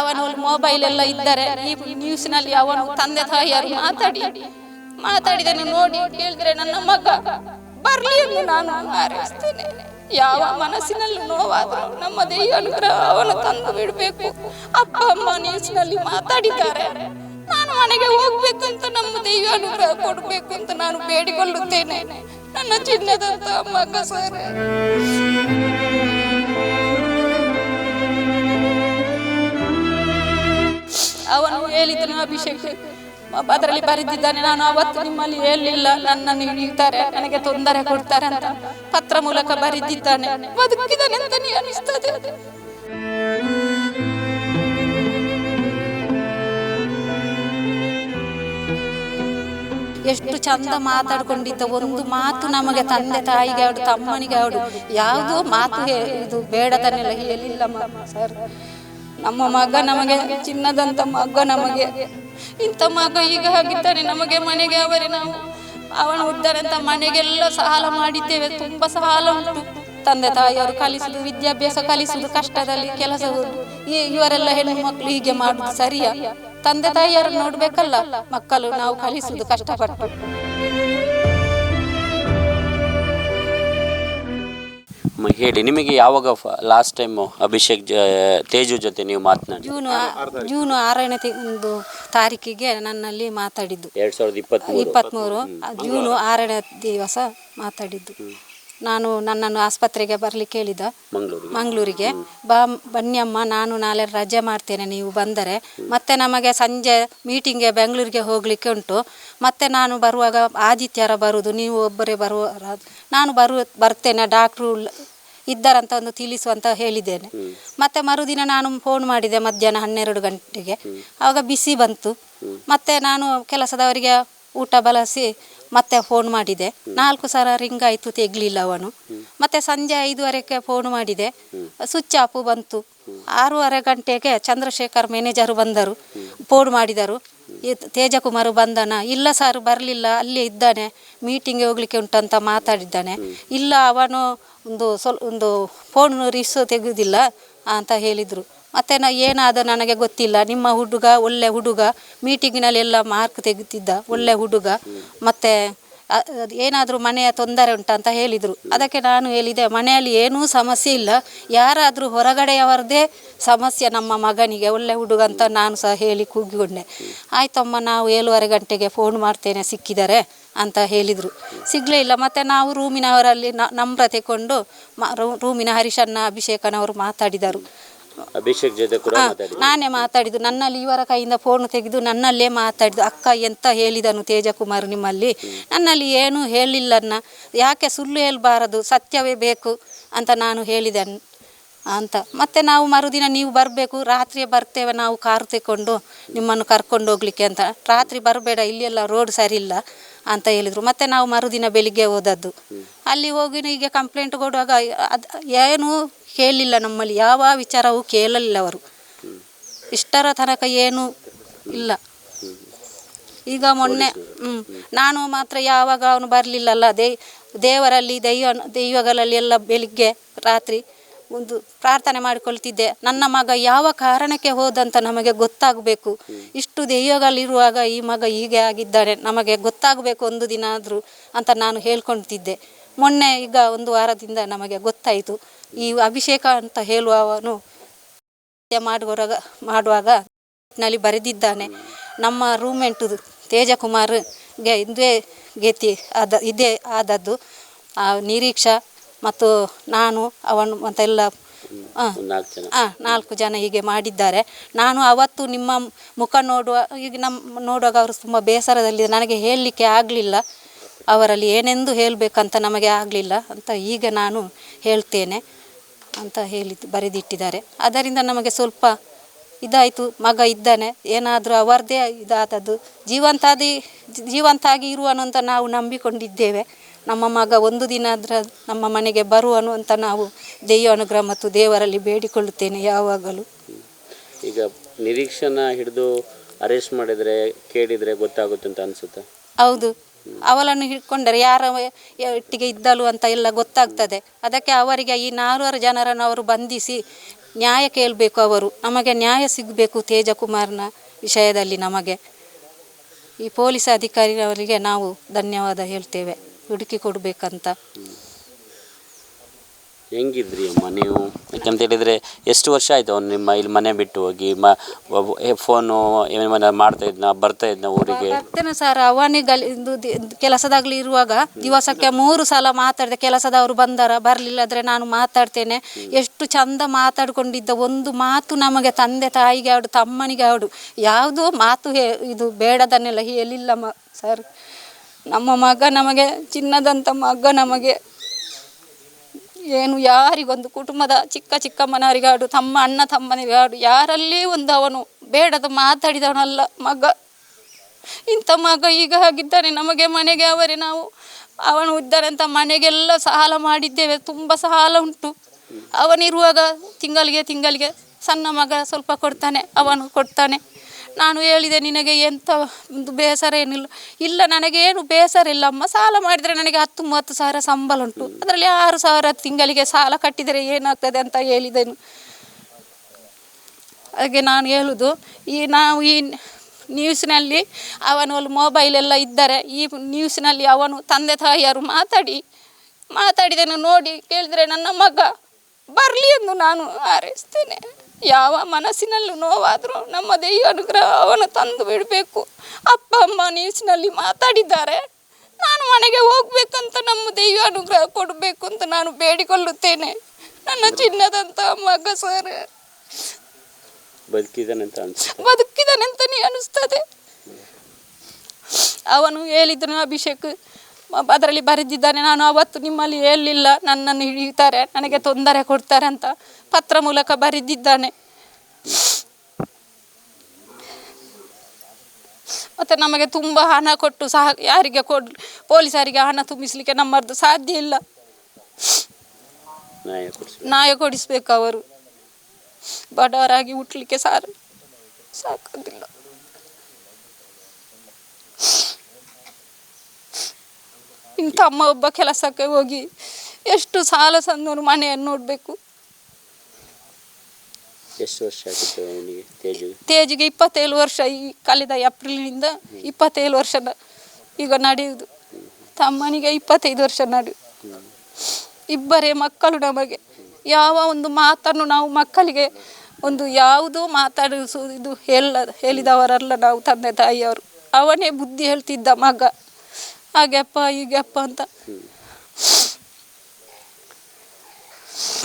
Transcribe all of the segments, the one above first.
ಅವನು ಮೊಬೈಲ್ ಎಲ್ಲ ಇದ್ದಾರೆ ಈ ನ್ಯೂಸ್ನಲ್ಲಿ ಅವನು ತಂದೆ ತಾಯಿಯರು ಮಾತಾಡಿ ಮಾತಾಡಿದನು ನೋಡಿ ಕೇಳಿದ್ರೆ, ನನ್ನ ಮಗ, ಬರ್ಲಿ ಎಂದು ನಾನು ಹಾರೈಸ್ತೇನೆ. ಯಾವ ಮನಸ್ಸಿನಲ್ಲಿ ನೋವಾದರೂ ನಮ್ಮ ದೇಹ ಅನುಗ್ರಹ ಅವನು ತಂದು ಬಿಡಬೇಕು. ಅಪ್ಪ ಅಮ್ಮ ನ್ಯೂಸ್ನಲ್ಲಿ ಮಾತಾಡಿದ್ದಾರೆ, ನಾನು ಮನೆಗೆ ಹೋಗ್ಬೇಕಂತ ನಮ್ಮ ದೈವ ಅನುಗ್ರಹ ಕೊಡಬೇಕು ಅಂತ ನಾನು ಬೇಡಿಕೊಳ್ಳುತ್ತೇನೆ. ನನ್ನ ಚಿನ್ನದಂತ ಮಗ ಸರ್. ಅವನು ಹೇಳಿದನು, ಅಭಿಷೇಕ್, ಅದರಲ್ಲಿ ಬರೆದಿದ್ದಾನೆ, ನಾನು ಅವತ್ತು ನಿಮ್ಮಲ್ಲಿ ಹೇಳಲಿಲ್ಲ. ನನ್ನನ್ನು ಹಿಡಿಯುತ್ತಾರೆ ನನಗೆ ತೊಂದರೆ ಕೊಡ್ತಾರೆ ಅಂತ ಪತ್ರ ಮೂಲಕ ಬರೆದಿದ್ದಾನೆ. ಬದುಕಿದ್ದಾನೆ ಅಂತ ಅನಿಸ್ತದೆ? ಎಷ್ಟು ಚಂದ ಮಾತಾಡ್ಕೊಂಡಿದ್ದ ಒಂದು ಮಾತು ನಮಗೆ ತಂದೆ ತಾಯಿಗೆ ಆಡು, ತಮ್ಮನಿಗೆ ಆಡು. ಯಾವುದೋ ಮಾತು ಇದು ಬೇಡದನ್ನೆಲ್ಲ ಹೇಳಿಲ್ಲ ಸರ್ ನಮ್ಮ ಮಗ ನಮಗೆ, ಚಿನ್ನದಂತ ಮಗ ನಮಗೆ. ಇಂಥ ಮಗ ಈಗ ಹಾಗಿದ್ದಾನೆ, ನಮಗೆ ಮನೆಗೆ ಅವರೇ ನಾವು. ಅವನು ಉದ್ದಾರಂತ ಮನೆಗೆಲ್ಲ ಸಾಲ ಮಾಡಿದ್ದೇವೆ, ತುಂಬ ಸಾಲ ಉಂಟು. ತಂದೆ ತಾಯಿಯವರು ಕಲಿಸುದು, ವಿದ್ಯಾಭ್ಯಾಸ ಕಲಿಸುದು ಕಷ್ಟದಲ್ಲಿ ಕೆಲಸ ಈ ಇವರೆಲ್ಲ ಹೆಣ್ಣು ಮಕ್ಕಳು ಹೀಗೆ ಮಾಡುದು ಸರಿಯಾ? ತಂದೆ ತಾಯಿಯವರು ನೋಡ್ಬೇಕಲ್ಲ, ಮಕ್ಕಳು ನಾವು ಕಲಿಸುದು ಕಷ್ಟಪಟ್ಟು. ಮ- ಹೇಳಿ ನಿಮಗೆ ಯಾವಾಗ ಲಾಸ್ಟ್ ಟೈಮ್ ಅಭಿಷೇಕ್ ಜ ತೇಜು ಜೊತೆ ನೀವು ಮಾತನಾಡಿ ಜೂನ್ ಆ- ಜೂನ್ ಆರನೇ ತಿ- ಒಂದು ತಾರೀಕಿಗೆ ನನ್ನಲ್ಲಿ ಮಾತಾಡಿದ್ದು. ಎರಡ್ ಸಾವಿರದ ಇಪ್ಪತ್ತ್ ಇಪ್ಪತ್ತ್ಮೂರು ಜೂನ್ ಆರನೇ ದಿವಸ ಮಾತಾಡಿದ್ದು. ನಾನು ನನ್ನನ್ನು ಆಸ್ಪತ್ರೆಗೆ ಬರಲಿಕ್ಕೆ ಹೇಳಿದ. ಮಂಗಳೂರು ಮಂಗಳೂರಿಗೆ. ಬಾ ಬನ್ನಿಯಮ್ಮ ನಾನು ನಾಳೆ ರಜೆ ಮಾಡ್ತೇನೆ ನೀವು ಬಂದರೆ. ಮತ್ತೆ ನಮಗೆ ಸಂಜೆ ಮೀಟಿಂಗ್ಗೆ ಬೆಂಗಳೂರಿಗೆ ಹೋಗಲಿಕ್ಕೆ ಉಂಟು. ಮತ್ತೆ ನಾನು ಬರುವಾಗ ಆದಿತ್ಯರ ಬರುವುದು ನೀವು ಒಬ್ಬರೇ ಬರುವ ನಾನು ಬರು ಬರ್ತೇನೆ ಡಾಕ್ಟ್ರು ಇದ್ದಾರಂತ ಒಂದು ತಿಳಿಸುವಂತ ಹೇಳಿದ್ದೇನೆ. ಮತ್ತೆ ಮರುದಿನ ನಾನು ಫೋನ್ ಮಾಡಿದೆ ಮಧ್ಯಾಹ್ನ ಹನ್ನೆರಡು ಗಂಟೆಗೆ. ಆವಾಗ ಬಿಸಿ ಬಂತು. ಮತ್ತೆ ನಾನು ಕೆಲಸದವರಿಗೆ ಊಟ ಬಳಸಿ ಮತ್ತೆ ಫೋನ್ ಮಾಡಿದೆ. ನಾಲ್ಕು ಸಲ ರಿಂಗ್ ಆಯಿತು ತೆಗ್ಲಿಲ್ಲ ಅವನು. ಮತ್ತೆ ಸಂಜೆ ಐದುವರೆಗೆ ಫೋನ್ ಮಾಡಿದೆ. ಸ್ವಿಚ್ ಆಫ್ ಬಂತು. ಆರೂವರೆ ಗಂಟೆಗೆ ಚಂದ್ರಶೇಖರ್ ಮ್ಯಾನೇಜರು ಬಂದರು. ಫೋನ್ ಮಾಡಿದರು. ತೇಜಕುಮಾರ್ ಬಂದನ? ಇಲ್ಲ ಸರ್ ಬರಲಿಲ್ಲ. ಅಲ್ಲಿ ಇದ್ದಾನೆ. ಮೀಟಿಂಗ್ಗೆ ಹೋಗ್ಲಿಕ್ಕೆ ಉಂಟಂತ ಮಾತಾಡಿದ್ದಾನೆ. ಇಲ್ಲ ಅವನು ಒಂದು ಸ್ವಲ್ಪ ಒಂದು ಫೋನ್ ರಿಸ್ ತೆಗೆದಿಲ್ಲ ಅಂತ ಹೇಳಿದರು. ಮತ್ತೆ ನಾ ಏನಾದ ನನಗೆ ಗೊತ್ತಿಲ್ಲ. ನಿಮ್ಮ ಹುಡುಗ, ಒಳ್ಳೆ ಹುಡುಗ ಮೀಟಿಂಗಿನಲ್ಲಿ ಎಲ್ಲ ಮಾರ್ಕ್ ತೆಗಿತಿದ್ದ, ಒಳ್ಳೆ ಹುಡುಗ. ಮತ್ತೆ ಏನಾದರೂ ಮನೆಯ ತೊಂದರೆ ಉಂಟಂತ ಹೇಳಿದರು. ಅದಕ್ಕೆ ನಾನು ಹೇಳಿದೆ, ಮನೆಯಲ್ಲಿ ಏನೂ ಸಮಸ್ಯೆ ಇಲ್ಲ. ಯಾರಾದರೂ ಹೊರಗಡೆಯವರದೇ ಸಮಸ್ಯೆ ನಮ್ಮ ಮಗನಿಗೆ, ಒಳ್ಳೆ ಹುಡುಗ ಅಂತ ನಾನು ಸಹ ಹೇಳಿ ಕೂಗಿಕೊಂಡೆ. ಆಯ್ತಮ್ಮ, ನಾವು ಏಳುವರೆ ಗಂಟೆಗೆ ಫೋನ್ ಮಾಡ್ತೇನೆ, ಸಿಕ್ಕಿದರೆ, ಅಂತ ಹೇಳಿದರು. ಸಿಗಲೇ ಇಲ್ಲ. ಮತ್ತು ನಾವು ರೂಮಿನವರಲ್ಲಿ ನಮ್ರತೆ ಕೊಂಡು ರೂಮಿನ ಹರಿಶಣ್ಣ ಅಭಿಷೇಕನವರು ಮಾತಾಡಿದರು. ಅಭಿಷೇಕ್ ಜೊತೆ ಕೂಡ ಮಾತಾಡಿ ನಾನೇ ಮಾತಾಡಿದ್ದು. ನನ್ನಲ್ಲಿ ಇವರ ಕೈಯಿಂದ ಫೋನ್ ತೆಗೆದು ನನ್ನಲ್ಲೇ ಮಾತಾಡಿದ್ದು. ಅಕ್ಕ ಎಂತ ಹೇಳಿದನು ತೇಜಕುಮಾರ್ ನಿಮ್ಮಲ್ಲಿ? ನನ್ನಲ್ಲಿ ಏನೂ ಹೇಳಿಲ್ಲನ್ನ ಯಾಕೆ ಸುಳ್ಳು ಹೇಳಬಾರದು? ಸತ್ಯವೇ ಬೇಕು ಅಂತ ನಾನು ಹೇಳಿದೆ ಅನ್- ಅಂತ. ಮತ್ತೆ ನಾವು ಮರುದಿನ ನೀವು ಬರಬೇಕು. ರಾತ್ರಿ ಬರ್ತೇವೆ ನಾವು ಕಾರು ತೆಕೊಂಡು ನಿಮ್ಮನ್ನು ಕರ್ಕೊಂಡು ಹೋಗ್ಲಿಕ್ಕೆ ಅಂತ. ರಾತ್ರಿ ಬರಬೇಡ ಇಲ್ಲೆಲ್ಲ ರೋಡ್ ಸರಿ ಇಲ್ಲ ಅಂತ ಹೇಳಿದರು. ಮತ್ತೆ ನಾವು ಮರುದಿನ ಬೆಳಿಗ್ಗೆ ಹೋದದ್ದು. ಅಲ್ಲಿ ಹೋಗಿನ ಈಗ ಕಂಪ್ಲೇಂಟ್ ಕೊಡುವಾಗ ಅದು ಏನೂ ಕೇಳಲಿಲ್ಲ ನಮ್ಮಲ್ಲಿ, ಯಾವ ವಿಚಾರವೂ ಕೇಳಲಿಲ್ಲ ಅವರು. ಇಷ್ಟರ ತನಕ ಏನೂ ಇಲ್ಲ. ಈಗ ಮೊನ್ನೆ ಹ್ಞೂ ನಾನು ಮಾತ್ರ ಯಾವಾಗ ಅವನು ಬರಲಿಲ್ಲಲ್ಲ, ದೇ, ದೇವರಲ್ಲಿ, ದೈವ, ದೈವಗಳಲ್ಲಿ ಎಲ್ಲ ಬೆಳಿಗ್ಗೆ ರಾತ್ರಿ ಒಂದು ಪ್ರಾರ್ಥನೆ ಮಾಡಿಕೊಳ್ತಿದ್ದೆ. ನನ್ನ ಮಗ ಯಾವ ಕಾರಣಕ್ಕೆ ಹೋದಂತ ನಮಗೆ ಗೊತ್ತಾಗಬೇಕು. ಇಷ್ಟು ದೈವಗಳಿರುವಾಗ ಈ ಮಗ ಹೀಗೆ ಆಗಿದ್ದಾನೆ, ನಮಗೆ ಗೊತ್ತಾಗಬೇಕು ಒಂದು ದಿನ ಆದರೂ ಅಂತ ನಾನು ಹೇಳ್ಕೊಳ್ತಿದ್ದೆ. ಮೊನ್ನೆ ಈಗ ಒಂದು ವಾರದಿಂದ ನಮಗೆ ಗೊತ್ತಾಯಿತು. ಈ ಅಭಿಷೇಕ ಅಂತ ಹೇಳುವವನು ನೃತ್ಯ ಮಾಡುವಾಗ ಮಾಡುವಾಗ ನಲ್ಲಿ ಬರೆದಿದ್ದಾನೆ. ನಮ್ಮ ರೂಮೆಂಟು ತೇಜಕುಮಾರ್ಗೆ ಇದೇ ಗೆತಿ ಆದ ಇದೇ ಆದದ್ದು. ಆ ನಿರೀಕ್ಷಾ ಮತ್ತು ನಾನು ಅವನು ಮತ್ತೆಲ್ಲ ಹಾಂ ಒಂದು ನಾಲ್ಕು ಜನ. ನಾಲ್ಕು ಜನ ಹೀಗೆ ಮಾಡಿದ್ದಾರೆ. ನಾನು ಅವತ್ತು ನಿಮ್ಮ ಮುಖ ನೋಡುವ ಈಗ ನಮ್ಮ ನೋಡುವಾಗ ಅವರು ತುಂಬ ಬೇಸರದಲ್ಲಿ ನನಗೆ ಹೇಳಲಿಕ್ಕೆ ಆಗಲಿಲ್ಲ. ಅವರಲ್ಲಿ ಏನೆಂದು ಹೇಳಬೇಕಂತ ನಮಗೆ ಆಗಲಿಲ್ಲ ಅಂತ ಈಗ ನಾನು ಹೇಳ್ತೇನೆ. ಅಂತ ಹೇಳಿ ಬರೆದಿಟ್ಟಿದ್ದಾರೆ. ಅದರಿಂದ ನಮಗೆ ಸ್ವಲ್ಪ ಇದಾಯಿತು. ಮಗ ಇದ್ದಾನೆ. ಏನಾದರೂ ಅವರದೇ ಇದಾದದ್ದು. ಜೀವಂತಾದಿ ಜೀವಂತಾಗಿ ಇರುವನು ಅಂತ ನಾವು ನಂಬಿಕೊಂಡಿದ್ದೇವೆ. ನಮ್ಮ ಮಗ ಒಂದು ದಿನ ಆದ್ರ ನಮ್ಮ ಮನೆಗೆ ಬರುವನು ಅಂತ ನಾವು ದೈವ ಅನುಗ್ರಹ ಮತ್ತು ದೇವರಲ್ಲಿ ಬೇಡಿಕೊಳ್ಳುತ್ತೇನೆ ಯಾವಾಗಲೂ. ಈಗ ನಿರೀಕ್ಷಣ ಹಿಡಿದು ಅರೆಸ್ಟ್ ಮಾಡಿದರೆ ಕೇಳಿದರೆ ಗೊತ್ತಾಗುತ್ತೆ ಅಂತ ಅನಿಸುತ್ತೆ? ಹೌದು. ಅವಳನ್ನು ಹಿಡ್ಕೊಂಡರೆ ಯಾರ ಒಟ್ಟಿಗೆ ಇದ್ದಲು ಅಂತ ಎಲ್ಲ ಗೊತ್ತಾಗ್ತದೆ. ಅದಕ್ಕೆ ಅವರಿಗೆ ಈ ನಾಲ್ವರು ಜನರನ್ನು ಅವರು ಬಂಧಿಸಿ ನ್ಯಾಯ ಕೇಳಬೇಕು ಅವರು. ನಮಗೆ ನ್ಯಾಯ ಸಿಗಬೇಕು ತೇಜಕುಮಾರ್ನ ವಿಷಯದಲ್ಲಿ ನಮಗೆ. ಈ ಪೊಲೀಸ್ ಅಧಿಕಾರಿಯವರಿಗೆ ನಾವು ಧನ್ಯವಾದ ಹೇಳ್ತೇವೆ. ಹುಡುಕಿ ಕೊಡಬೇಕಂತ. ಹೆಂಗಿದ್ರಿ ಅಮ್ಮ ನೀವು? ಯಾಕಂತ ಹೇಳಿದರೆ ಎಷ್ಟು ವರ್ಷ ಆಯಿತು ಅವ್ನು ನಿಮ್ಮ ಇಲ್ಲಿ ಮನೆ ಬಿಟ್ಟು ಹೋಗಿ, ಮ ಫೋನು ಏನೇನು ಮಾಡ್ತಾ ಇದ್ನ, ಬರ್ತಾ ಇದ್ನ ಊರಿಗೆ? ಬರ್ತೇನೆ ಸರ್ ಅವನಿಗಲ್ಲಿ ಇದು ಕೆಲಸದಾಗ್ಲಿ ಇರುವಾಗ ದಿವಸಕ್ಕೆ ಮೂರು ಸಲ ಮಾತಾಡಿದೆ, ಕೆಲಸದವರು ಬಂದರ ಬರಲಿಲ್ಲದ್ರೆ ನಾನು ಮಾತಾಡ್ತೇನೆ. ಎಷ್ಟು ಚಂದ ಮಾತಾಡ್ಕೊಂಡಿದ್ದ ಒಂದು ಮಾತು ನಮಗೆ ತಂದೆ ತಾಯಿಗೆ ಆಡು ತಮ್ಮನಿಗೆ ಆಡು ಯಾವುದೋ ಮಾತು ಹೇ, ಇದು ಬೇಡದನ್ನೆಲ್ಲ ಹೇಳಿಲ್ಲ ಸರ್. ನಮ್ಮ ಮಗ ನಮಗೆ ಚಿನ್ನದಂಥ ಮಗ ನಮಗೆ ಏನು ಯಾರಿಗೊಂದು ಕುಟುಂಬದ ಚಿಕ್ಕ ಚಿಕ್ಕ ಚಿಕ್ಕಮ್ಮನವರಿಗಾಡು ತಮ್ಮ ಅಣ್ಣ ತಮ್ಮನಿಗಾಡು, ಯಾರಲ್ಲಿ ಒಂದು ಅವನು ಬೇಡದ ಮಾತಾಡಿದವನಲ್ಲ ಮಗ. ಇಂಥ ಮಗ ಈಗ ಹಾಗಿದ್ದಾನೆ ನಮಗೆ ಮನೆಗೆ ಅವರೇ ನಾವು. ಅವನು ಇದ್ದಾನೆ ಅಂತ ಮನೆಗೆಲ್ಲ ಸಾಲ ಮಾಡಿದ್ದೇವೆ, ತುಂಬ ಸಾಲ ಉಂಟು. ಅವನಿರುವಾಗ ತಿಂಗಳಿಗೆ ತಿಂಗಳಿಗೆ ಸಣ್ಣ ಮಗ ಸ್ವಲ್ಪ ಕೊಡ್ತಾನೆ, ಅವನು ಕೊಡ್ತಾನೆ. ನಾನು ಹೇಳಿದೆ, ನಿನಗೆ ಎಂಥ ಒಂದು ಬೇಸರ ಏನಿಲ್ಲ? ಇಲ್ಲ, ನನಗೇನು ಬೇಸರ ಇಲ್ಲ ಅಮ್ಮ ಸಾಲ ಮಾಡಿದರೆ ನನಗೆ ಹತ್ತು ಮೂವತ್ತು ಸಾವಿರ ಸಂಬಳ ಉಂಟು. ಅದರಲ್ಲಿ ಆರು ಸಾವಿರ ತಿಂಗಳಿಗೆ ಸಾಲ ಕಟ್ಟಿದರೆ ಏನಾಗ್ತದೆ ಅಂತ ಹೇಳಿದೆನು. ಹಾಗೆ ನಾನು ಹೇಳುದು, ಈ ನಾವು ಈ ನ್ಯೂಸ್ನಲ್ಲಿ ಅವನು ಅಲ್ಲಿ ಮೊಬೈಲ್ ಎಲ್ಲ ಇದ್ದರೆ, ಈ ನ್ಯೂಸ್ನಲ್ಲಿ ಅವನು ತಂದೆ ತಾಯಿಯರು ಮಾತಾಡಿ, ಮಾತಾಡಿದೆನು ನೋಡಿ ಕೇಳಿದರೆ, ನನ್ನ ಮಗ ಬರಲಿ ಎಂದು ನಾನು ಹಾರೈಸ್ತೇನೆ ಯಾವ ಮನಸ್ಸಿನಲ್ಲೂ ನೋವಾದರೂ ನಮ್ಮ ದೈವ ಅನುಗ್ರಹ ಅವನು ತಂದು ಬಿಡಬೇಕು. ಅಪ್ಪ ಅಮ್ಮ ನ್ಯೂಸ್ನಲ್ಲಿ ಮಾತಾಡಿದ್ದಾರೆ. ನಾನು ಮನೆಗೆ ಹೋಗ್ಬೇಕಂತ ನಮ್ಮ ದೈವ ಅನುಗ್ರಹ ಕೊಡಬೇಕು ಅಂತ ನಾನು ಬೇಡಿಕೊಳ್ಳುತ್ತೇನೆ. ನನ್ನ ಚಿನ್ನದಂಥ ಮಗ ಸರ್. ಬದುಕಿದನಂತ ಅಂತಲೇ ಅನಿಸ್ತದೆ. ಅವನು ಹೇಳಿದ್ರು ಅಭಿಷೇಕ್ ಅದರಲ್ಲಿ ಬರೆದಿದ್ದಾನೆ ನಾನು ಅವತ್ತು ನಿಮ್ಮಲ್ಲಿ ಹೇಳಲಿಲ್ಲ ನನ್ನನ್ನು ಹಿಡಿಯುತ್ತಾರೆ ನನಗೆ ತೊಂದರೆ ಕೊಡ್ತಾರೆ ಅಂತ ಪತ್ರ ಮೂಲಕ ಬರೆದಿದ್ದಾನೆ. ಮತ್ತು ನಮಗೆ ತುಂಬ ಹಣ ಕೊಟ್ಟು ಸಹ ಯಾರಿಗೆ ಕೊಡ್ ಪೊಲೀಸರಿಗೆ ಹಣ ತುಂಬಿಸಲಿಕ್ಕೆ ನಮ್ಮದು ಸಾಧ್ಯ ಇಲ್ಲ. ನ್ಯಾಯ ಕೊಡಿಸ್ಬೇಕು ಅವರು. ಬಡವರಾಗಿ ಹುಟ್ಟಲಿಕ್ಕೆ ಸಾರು ಸಾಕೋದಿಲ್ಲ ಇಂಥ ಅಮ್ಮ ಒಬ್ಬ ಕೆಲಸಕ್ಕೆ ಹೋಗಿ ಎಷ್ಟು ಸಾಲ ಸಂದವರು ಮನೆಯನ್ನು ನೋಡಬೇಕು? ಎಷ್ಟು ವರ್ಷ ಆಗಿತ್ತು ಅವನಿಗೆ ತೇಜು? ತೇಜಿಗೆ ಇಪ್ಪತ್ತೇಳು ವರ್ಷ ಈ ಕಳೆದ ಏಪ್ರಿಲ್ನಿಂದ ಇಪ್ಪತ್ತೇಳು ವರ್ಷ ನ- ಈಗ ನಡೆಯುವುದು ತಮ್ಮನಿಗೆ ಇಪ್ಪತ್ತೈದು ವರ್ಷ ನಡೆಯುವುದು ಇಬ್ಬರೇ ಮಕ್ಕಳು ನಮಗೆ. ಯಾವ ಒಂದು ಮಾತನ್ನು ನಾವು ಮಕ್ಕಳಿಗೆ ಒಂದು ಯಾವುದೂ ಮಾತಾಡಿಸುವುದು ಇದು ಹೇಳ ಹೇಳಿದವರಲ್ಲ ನಾವು ತಂದೆ ತಾಯಿಯವರು. ಅವನೇ ಬುದ್ಧಿ ಹೇಳ್ತಿದ್ದ ಮಗ. ಹಾಗೆಪ್ಪ ಹೀಗೆಪ್ಪ ಅಂತ.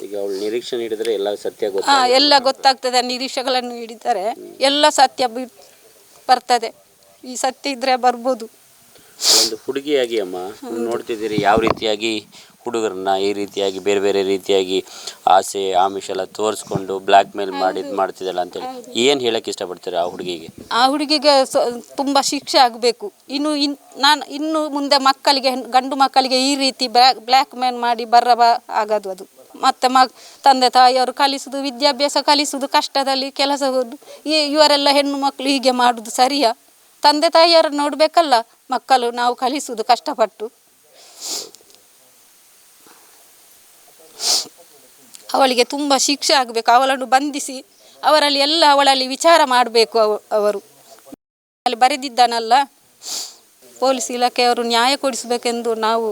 ಈಗ ಅವಳು ನಿರೀಕ್ಷೆ ನೀಡಿದರೆ ಎಲ್ಲ ಸತ್ಯ ಹಾ ಗೊತ್ತಾಗ ಎಲ್ಲ ಗೊತ್ತಾಗ್ತದೆ. ನಿರೀಕ್ಷೆಗಳನ್ನು ಹಿಡಿತಾರೆ ಎಲ್ಲ ಸತ್ಯ ಬಿ- ಬರ್ತದೆ. ಈ ಸತ್ಯ ಇದ್ರೆ ಬರ್ಬೋದು. ಒಂದು ಹುಡುಗಿಯಾಗಿ ಅಮ್ಮ ನೋಡ್ತಿದ್ದೀರಿ ಯಾವ ರೀತಿಯಾಗಿ ಹುಡುಗರನ್ನ ಈ ರೀತಿಯಾಗಿ ಬೇರೆ ಬೇರೆ ರೀತಿಯಾಗಿ ಆಸೆ ಆಮಿಷ ಎಲ್ಲ ತೋರಿಸ್ಕೊಂಡು ಬ್ಲ್ಯಾಕ್ ಮೇಲ್ ಮಾಡಿ ಇದು ಮಾಡ್ತಿದ್ದಲ್ಲ ಅಂತೇಳಿ. ಏನು ಹೇಳಕ್ಕೆ ಇಷ್ಟಪಡ್ತೀರಾ ಆ ಹುಡುಗಿಗೆ? ಆ ಹುಡುಗಿಗೆ ತುಂಬಾ ತುಂಬ ಶಿಕ್ಷೆ ಆಗಬೇಕು. ಇನ್ನು ಇನ್ ನಾನು ಇನ್ನು ಮುಂದೆ ಮಕ್ಕಳಿಗೆ ಹೆಣ್- ಗಂಡು ಮಕ್ಕಳಿಗೆ ಈ ರೀತಿ ಬ್ಲ್ಯಾಕ್ ಬ್ಲ್ಯಾಕ್ ಮೇಲ್ ಮಾಡಿ ಬರಬ ಆಗದು ಅದು. ಮತ್ತೆ ಮ ತಂದೆ ತಾಯಿಯವರು ಕಲಿಸುದು ವಿದ್ಯಾಭ್ಯಾಸ ಕಲಿಸುದು ಕಷ್ಟದಲ್ಲಿ ಕೆಲಸ ಹೋದು ಈ ಇವರೆಲ್ಲ ಹೆಣ್ಣು ಮಕ್ಕಳು ಹೀಗೆ ಮಾಡುದು ಸರಿಯಾ? ತಂದೆ ತಾಯಿಯವರು ನೋಡಬೇಕಲ್ಲ ಮಕ್ಕಳು ನಾವು ಕಲಿಸುದು ಕಷ್ಟಪಟ್ಟು. ಅವಳಿಗೆ ತುಂಬ ಶಿಕ್ಷೆ ಆಗಬೇಕು. ಅವಳನ್ನು ಬಂಧಿಸಿ ಅವರಲ್ಲಿ ಎಲ್ಲ ಅವಳಲ್ಲಿ ವಿಚಾರ ಮಾಡಬೇಕು ಅವರು. ಅಲ್ಲಿ ಬರೆದಿದ್ದಾನಲ್ಲ, ಪೊಲೀಸ್ ಇಲಾಖೆಯವರು ನ್ಯಾಯ ಕೊಡಿಸಬೇಕೆಂದು ನಾವು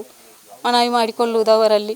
ಮನವಿ ಮಾಡಿಕೊಳ್ಳುವುದು ಅವರಲ್ಲಿ.